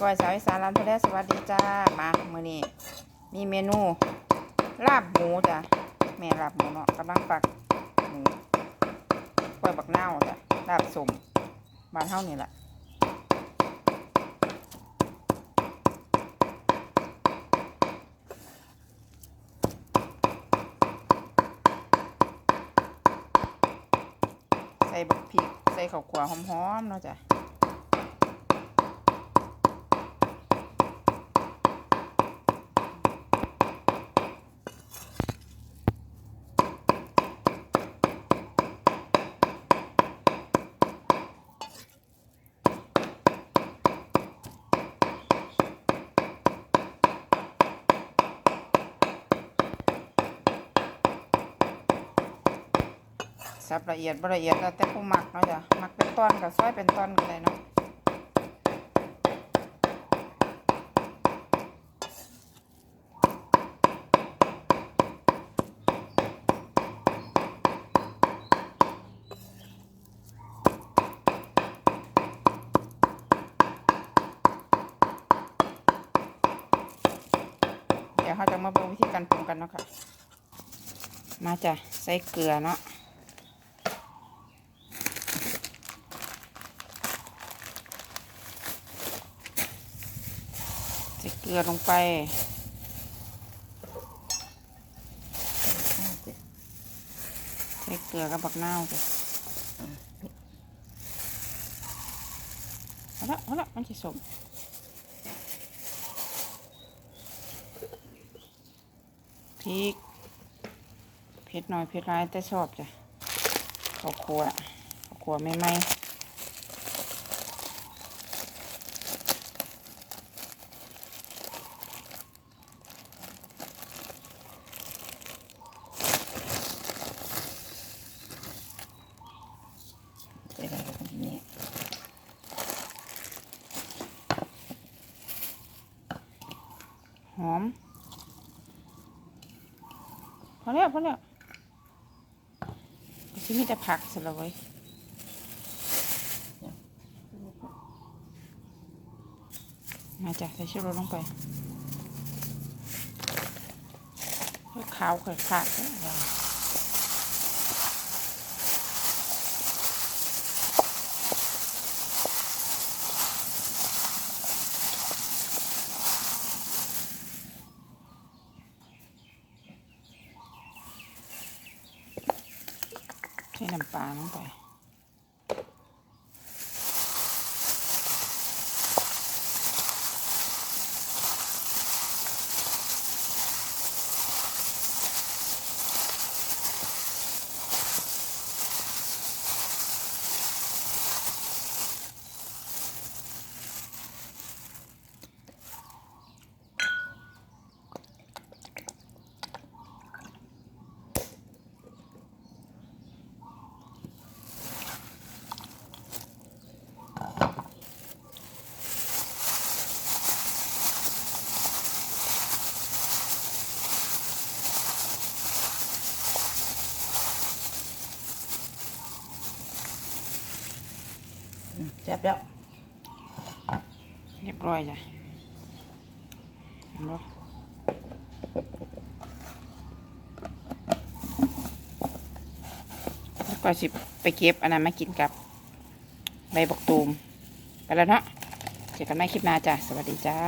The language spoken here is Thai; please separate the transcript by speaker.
Speaker 1: ก้อยสาวอีสานร้านทะเลสวัสดีจ้า มามื้อนี้มีเมนู ลาบหมูจ้ะ แม่ลาบหมูเนาะกำลังปักหมูก้อยบักเน่าจ้ะ ลาบสมบานเฮานี่แหละใส่บักพริก ใส่ข้าวคั่วหอมๆเนาะจ้ะ สับละเอียดบ่ละเอียดแล้วแต่ผู้มักเนาะจ้ะมักเป็นตอนกับซอยเป็นตอนก็ได้เนาะเดี๋ยวเขาจะมาเบิ่งวิธีการปรุงกันเนาะค่ะ มาจ้ะใส่เกลือเนาะ ส่เกลือลงไปใส่เกลือกับบักนาวจ้ะเอาละเอาละมันจะสมพริกเผ็ดหน่อยเผ็ดร้ายแต่ชอบจ้ะข้าวคั่วข้าวคั่วไม่ไหม ใส่ได้แล้วก็นี้ หอม พอแล้วพอแล้วชิมีแต่ผักสละไว้มาจ้ะใส่ชูรสลงไปขาวไข่ขาดแล้ว ให้น้ำปลาลงไป
Speaker 2: แซ่บแล้ว
Speaker 1: เรียบร้อยจ้ะเห็นบ่แล้วก็สิไปเก็บอันนั้นมากินกับใบบกตูม ไปแล้วเนาะเจอกันใหม่คลิปหน้าจ้ะ สวัสดีจ้า